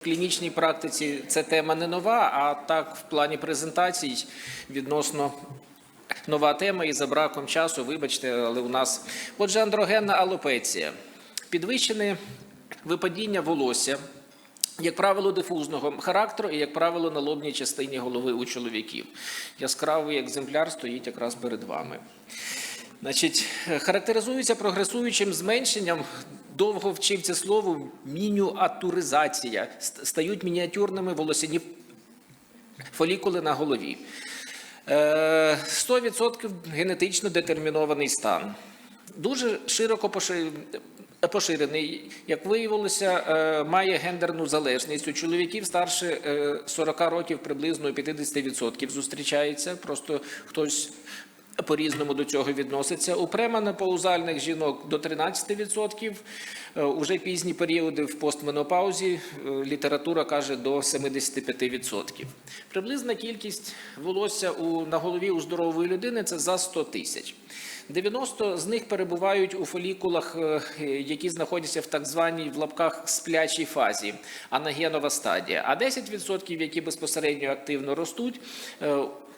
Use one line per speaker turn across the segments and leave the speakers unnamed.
В клінічній практиці це тема не нова, а так в плані презентацій відносно нова тема і за браком часу, вибачте, але у нас отже андрогенна алопеція, підвищене випадіння волосся. Як правило, дифузного характеру і, як правило, на лобній частині голови у чоловіків. Яскравий екземпляр стоїть якраз перед вами. Значить, е, характеризується прогресуючим зменшенням. Довго вчив це слово мінюатуризація. Стають мініатюрними волосяні фолікули на голові. Е, 100% генетично детермінований стан. Дуже широко поширений, як виявилося, е, має гендерну залежність. У чоловіків старше е, 40 років приблизно 50% зустрічається. Просто хтось по-різному до цього відноситься. У преманопаузальних жінок до 13%, е, уже пізні періоди в постменопаузі е, література каже до 75%. Приблизна кількість волосся у, на голові у здорової людини це за 100 тисяч. 90 з них перебувають у фолікулах, е, які знаходяться в так званій в лапках сплячій фазі, анагенова стадія, а 10%, які безпосередньо активно ростуть, е,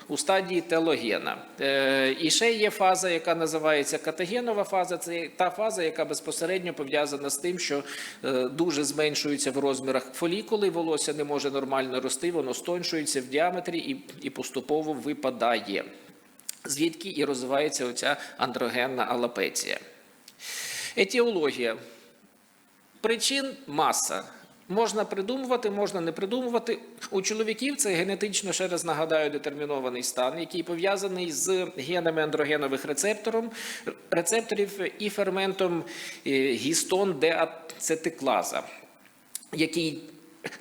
у стадії телогена. Е, І ще є фаза, яка називається катагенова фаза. Це та фаза, яка безпосередньо пов'язана з тим, що е, дуже зменшуються в розмірах фолікули, волосся не може нормально рости, воно стоншується в діаметрі і, і поступово випадає. Звідки і розвивається оця андрогенна алапеція. Етіологія. Причин маса. Можна придумувати, можна не придумувати. У чоловіків це генетично, ще раз нагадаю, детермінований стан, який пов'язаний з генами андрогенових рецептором, рецепторів і ферментом е, гістон деацетиклаза, який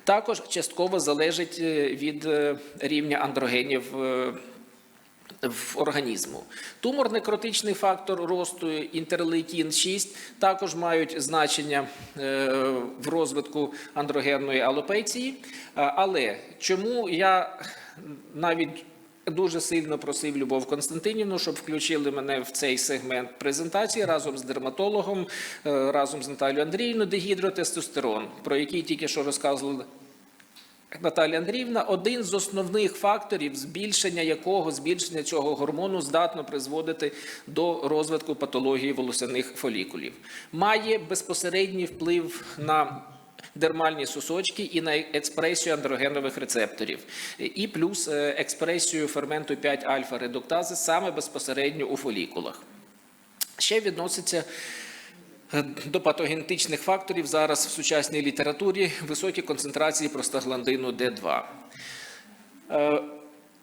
також частково залежить е, від е, рівня андрогенів. Е, в організму. Тумор некротичний фактор росту інтерлейкін 6 також мають значення е, в розвитку андрогенної алопеції. Але чому я навіть Дуже сильно просив Любов Константинівну, щоб включили мене в цей сегмент презентації разом з дерматологом, е, разом з Наталією Андріївною, дегідротестостерон, про який тільки що розказували Наталія Андріївна, один з основних факторів, збільшення якого збільшення цього гормону здатно призводити до розвитку патології волосяних фолікулів, має безпосередній вплив на дермальні сосочки і на експресію андрогенових рецепторів, і плюс е, експресію ферменту 5 альфа редуктази саме безпосередньо у фолікулах. Ще відноситься до патогенетичних факторів зараз в сучасній літературі високі концентрації простагландину Д2. Е,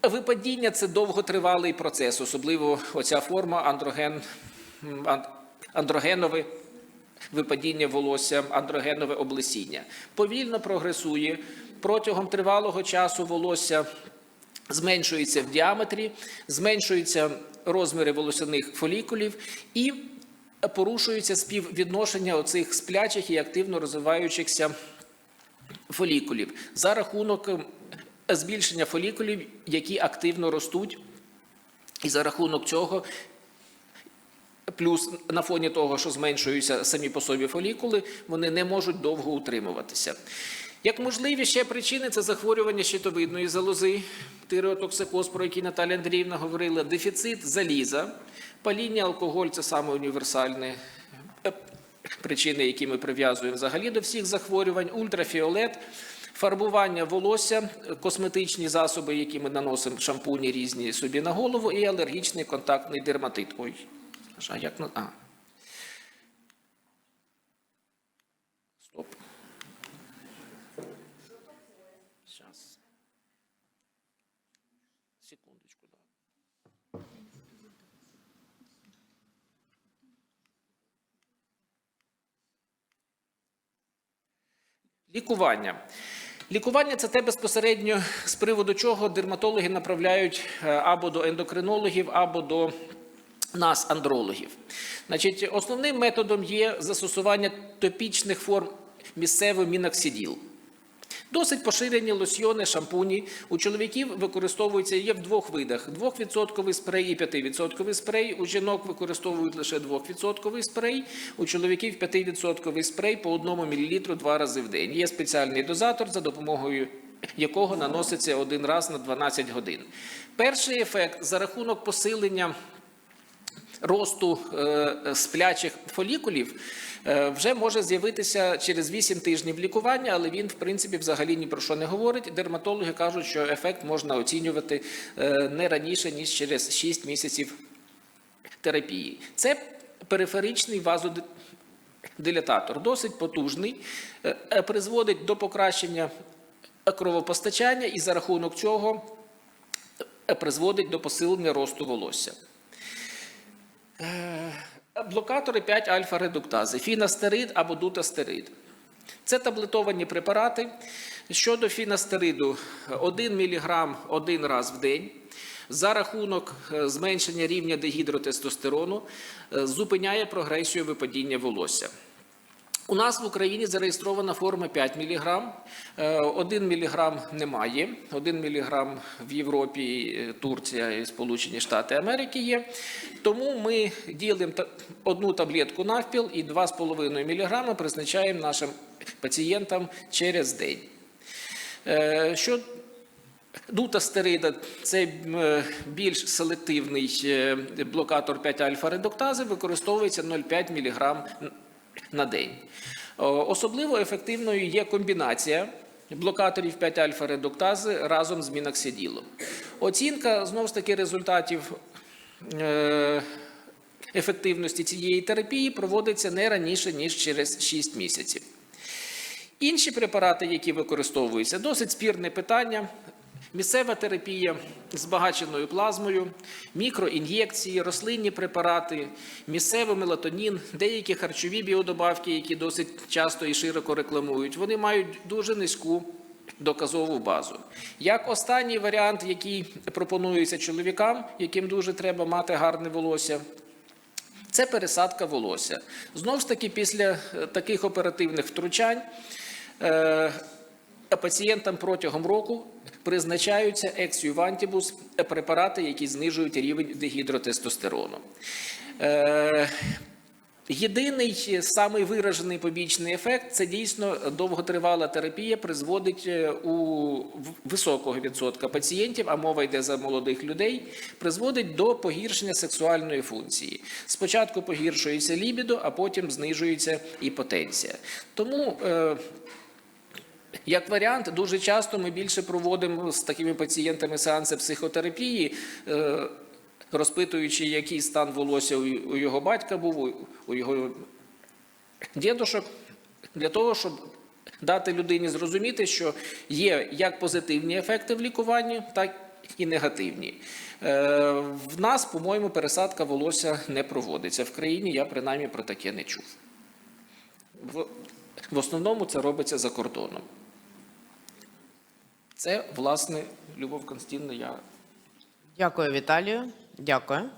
Випадіння це довготривалий процес, особливо оця форма андроген, андрогенове випадіння волосся, андрогенове облесіння. Повільно прогресує протягом тривалого часу волосся зменшується в діаметрі, зменшуються розміри волосяних фолікулів і порушується співвідношення оцих сплячих і активно розвиваючихся фолікулів за рахунок ем, збільшення фолікулів, які активно ростуть, і за рахунок цього. Плюс на фоні того, що зменшуються самі по собі фолікули, вони не можуть довго утримуватися. Як можливі ще причини це захворювання щитовидної залози, тиреотоксикоз, про який Наталя Андріївна говорила, дефіцит заліза, паління, алкоголь це саме універсальні е, причини, які ми прив'язуємо взагалі до всіх захворювань, ультрафіолет, фарбування волосся, косметичні засоби, які ми наносимо, шампуні різні собі на голову, і алергічний контактний дерматит. Ой, а як на. А. Стоп. Сейчас. Секундочку, да. Лікування. Лікування це те безпосередньо з приводу чого дерматологи направляють е, або до ендокринологів, або до нас, андрологів. Значить, основним методом є застосування топічних форм місцевий міноксиділ. Досить поширені лосьйони, шампуні. У чоловіків використовуються є в двох видах: 2% спрей і 5% спрей. У жінок використовують лише 2% спрей, у чоловіків 5% спрей по 1 мл два рази в день. Є спеціальний дозатор, за допомогою якого наноситься один раз на 12 годин. Перший ефект за рахунок посилення росту е, сплячих фолікулів е, вже може з'явитися через 8 тижнів лікування, але він, в принципі, взагалі ні про що не говорить. Дерматологи кажуть, що ефект можна оцінювати е, не раніше, ніж через 6 місяців терапії. Це периферичний вазодилататор, досить потужний, е, е, призводить до покращення кровопостачання і за рахунок цього е, призводить до посилення росту волосся. Блокатори 5 альфа-редуктази, фінастерид або дутастерид. Це таблетовані препарати. Щодо фінастериду, 1 мг один раз в день за рахунок е, зменшення рівня дегідротестостерону е, зупиняє прогресію випадіння волосся. У нас в Україні зареєстрована форма 5 мг, 1 мг немає, 1 мг в Європі, е, Турція і Сполучені Штати Америки є. Тому ми ділимо одну таблетку навпіл і 2,5 мг призначаємо нашим пацієнтам через день. Е, Що Дутастерида – це е, більш селективний блокатор 5-альфа-редуктази, використовується 0,5 мг на день. Особливо ефективною є комбінація блокаторів 5-альфа-редуктази разом з міноксиділом. Оцінка, знову ж таки, результатів е, ефективності цієї терапії проводиться не раніше, ніж через 6 місяців. Інші препарати, які використовуються, досить спірне питання. Місцева терапія з збагаченою плазмою, мікроін'єкції, рослинні препарати, місцевий мелатонін, деякі харчові біодобавки, які досить часто і широко рекламують, вони мають дуже низьку доказову базу. Як останній варіант, який пропонується чоловікам, яким дуже треба мати гарне волосся, це пересадка волосся. Знову ж таки, після е, таких оперативних втручань е, пацієнтам протягом року призначаються ексювантібус препарати, які знижують рівень дегідротестостерону. Е, Єдиний самий виражений побічний ефект це дійсно довготривала терапія призводить е, у високого відсотка пацієнтів, а мова йде за молодих людей, призводить до погіршення сексуальної функції. Спочатку погіршується лібідо, а потім знижується і потенція. Тому е, як варіант, дуже часто ми більше проводимо з такими пацієнтами сеанси психотерапії, е, розпитуючи, який стан волосся у його батька був, у- його дідушок, для того, щоб дати людині зрозуміти, що є як позитивні ефекти в лікуванні, так і негативні. Е, В нас, по-моєму, пересадка волосся не проводиться. В країні я принаймні про таке не чув. В основному це робиться за кордоном. Це, власне, Любов Константинівна, я
Дякую, Віталію. Дякую.